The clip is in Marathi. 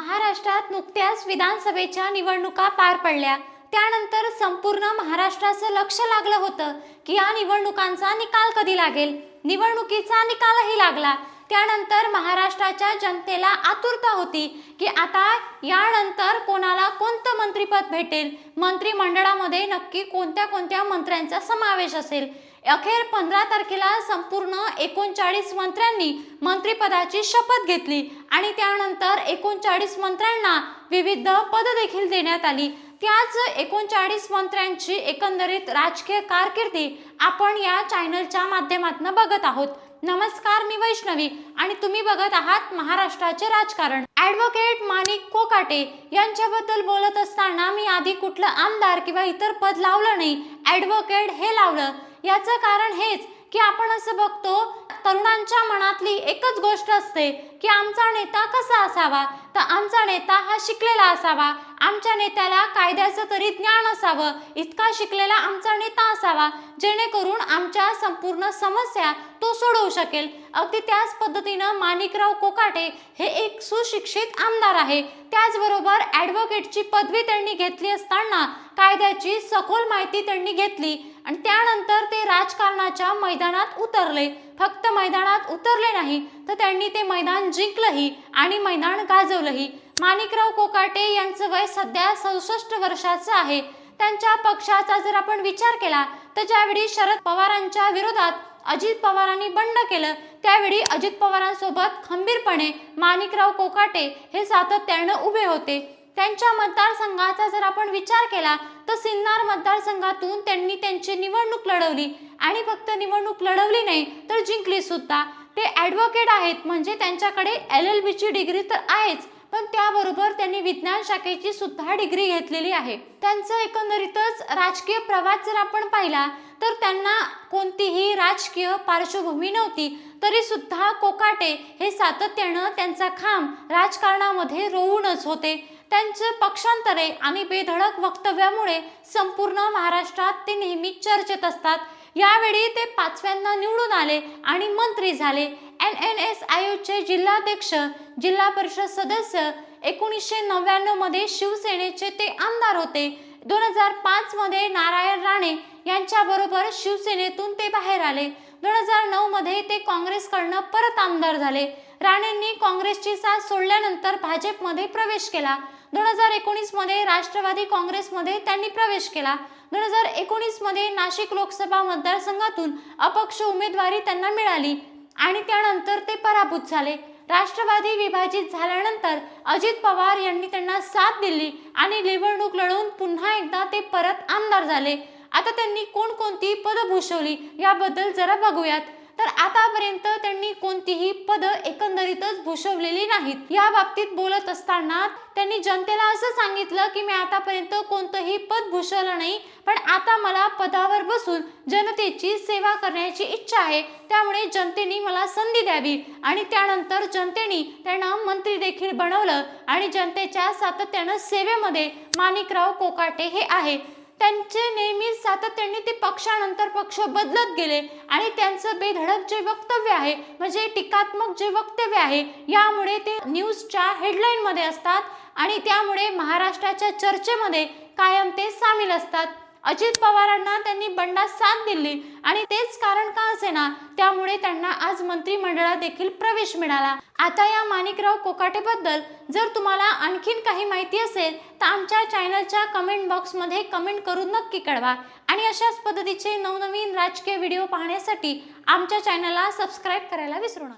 महाराष्ट्रात नुकत्याच विधानसभेच्या निवडणुका पार पडल्या. त्यानंतर संपूर्ण महाराष्ट्राचं लक्ष लागलं होतं की या निवडणुकांचा निकाल कधी लागेल? निवडणुकीचा निकालही लागला. त्यानंतर महाराष्ट्राच्या जनतेला आतुरता होती की आता यानंतर कोणाला कोणतं मंत्रीपद भेटेल? मंत्रिमंडळामध्ये नक्की कोणत्या कोणत्या मंत्र्यांचा समावेश असेल? अखेर पंधरा तारखेला संपूर्ण एकोणचाळीस मंत्र्यांनी मंत्रिपदाची शपथ घेतली आणि त्यानंतर एकोणचाळीस मंत्र्यांना विविध पद देखील देण्यात आली. त्याच एकोणचाळीस मंत्र्यांची एकंदरीत राजकीय कारकिर्दी आपण या चॅनलच्या माध्यमातून बघत आहोत. नमस्कार मी वैष्णवी आणि तुम्ही बघत आहात महाराष्ट्राचे राजकारण. ऍडव्होकेट माणिक कोकाटे यांच्याबद्दल बोलत असताना मी आधी कुठलं आमदार किंवा इतर पद लावलं नाही ऍडव्होकेट हे लावलं. याचं कारण हेच की आपण असं बघतो तरुणांच्या मनातली एकच गोष्ट असते की आमचा नेता कसा असावा? तर आमचा नेता हा शिकलेला असावा. आमच्या नेत्याला कायद्याचं तरी ज्ञान असावं. इतका शिकलेला आमचा नेता असावा जेणेकरून आमच्या संपूर्ण समस्या तो सोडवू शकेल. अगदी त्याच पद्धतीनं माणिकराव कोकाटे हे एक सुशिक्षित आमदार आहे. त्याचबरोबर ॲडव्होकेटची पदवी त्यांनी घेतली असताना कायद्याची सखोल माहिती त्यांनी घेतली आणि त्यानंतर ते राजकारणाच्या मैदानात उतरले. फक्त मैदानात उतरले नाही तर त्यांनी ते मैदान जिंकलंही आणि मैदान गाजवलंही. माणिकराव कोकाटे यांचं वय सध्या सदुसष्ट वर्षाचं आहे. त्यांच्या पक्षाचा जर आपण विचार केला तर ज्यावेळी शरद पवारांच्या विरोधात अजित पवारांनी बंड केलं त्यावेळी अजित पवारांसोबत खंबीरपणे माणिकराव कोकाटे हे सातत्यानं उभे होते. त्यांच्या मतदारसंघाचा जर आपण विचार केला तर सिन्नार मतदारसंघातून त्यांनी त्यांची निवडणूक लढवली. आणि फक्त निवडणूक लढवली नाही तर जिंकली सुद्धा ते ॲडव्होकेट आहेत म्हणजे त्यांच्याकडे एल एल बीची डिग्री तर आहेच पण त्याबरोबर त्यांनी विज्ञान शाखेची सुद्धा डिग्री घेतलेली आहे. त्यांचं एकंदरीतच राजकीय प्रवास जर आपण पाहिला तर त्यांना कोणतीही राजकीय पार्श्वभूमी नव्हती तरी सुद्धा कोकाटे हे सातत्यानं त्यांचा खांब राजकारणामध्ये रोवूनच होते. त्यांचे पक्षांतरे आणि बेधडक वक्तव्यामुळे संपूर्ण महाराष्ट्रात ते नेहमी चर्चेत असतात. यावेळी ते पाचव्यांना निवडून आले आणि मंत्री झाले. एन एन एस आयोगचे जिल्हाध्यक्ष जिल्हा परिषद सदस्य एकोणीसशे नव्याण्णवमध्ये शिवसेनेचे ते आमदार होते. दोन हजार पाचमध्ये नारायण राणे यांच्याबरोबर शिवसेनेतून ते बाहेर आले. दोन हजार नऊमध्ये ते काँग्रेसकडनं परत आमदार झाले. राणेंनी काँग्रेसची साथ सोडल्यानंतर भाजपमध्ये प्रवेश केला. दोन हजार एकोणीसमध्ये राष्ट्रवादी काँग्रेसमध्ये त्यांनी प्रवेश केला. दोन हजार एकोणीसमध्ये नाशिक लोकसभा मतदारसंघातून अपक्ष उमेदवारी त्यांना मिळाली आणि त्यानंतर ते पराभूत झाले. राष्ट्रवादी विभाजित झाल्यानंतर अजित पवार यांनी त्यांना साथ दिली आणि निवडणूक लढवून पुन्हा एकदा ते परत आमदार झाले. आता त्यांनी कोणकोणती पदं भूषवली याबद्दल जरा बघूयात. तर आतापर्यंत त्यांनी कोणतीही पदं एकंदरीतच भूषवलेली नाहीत. या बाबतीत बोलत असताना त्यांनी जनतेला असं सांगितलं की मी आतापर्यंत कोणतंही पद भूषवलं नाही पण आता मला पदावर बसून जनतेची सेवा करण्याची इच्छा आहे. त्यामुळे जनतेने मला संधी द्यावी. आणि त्यानंतर जनतेने त्यांना मंत्री देखील बनवलं आणि जनतेच्या सातत्यानं सेवेमध्ये माणिकराव कोकाटे हे आहे. त्यांचे नेहमी सातत्याने ते पक्षानंतर पक्ष बदलत गेले आणि त्यांचं बेधडक जे वक्तव्य आहे म्हणजे टीकात्मक जे वक्तव्य आहे यामुळे ते न्यूजच्या हेडलाईनमध्ये असतात आणि त्यामुळे महाराष्ट्राच्या चर्चेमध्ये कायम ते सामील असतात. अजित पवारांना त्यांनी बंडा साथ दिली. आणि तेच कारण का असे ना त्यामुळे त्यांना आज मंत्रिमंडळात देखील प्रवेश मिळाला. आता या माणिकराव कोकाटेबद्दल जर तुम्हाला आणखीन काही माहिती असेल तर आमच्या चॅनलच्या कमेंट बॉक्समध्ये कमेंट करून नक्की कळवा. आणि अशाच पद्धतीचे नवनवीन राजकीय व्हिडिओ पाहण्यासाठी आमच्या चॅनलला सबस्क्राईब करायला विसरू नका.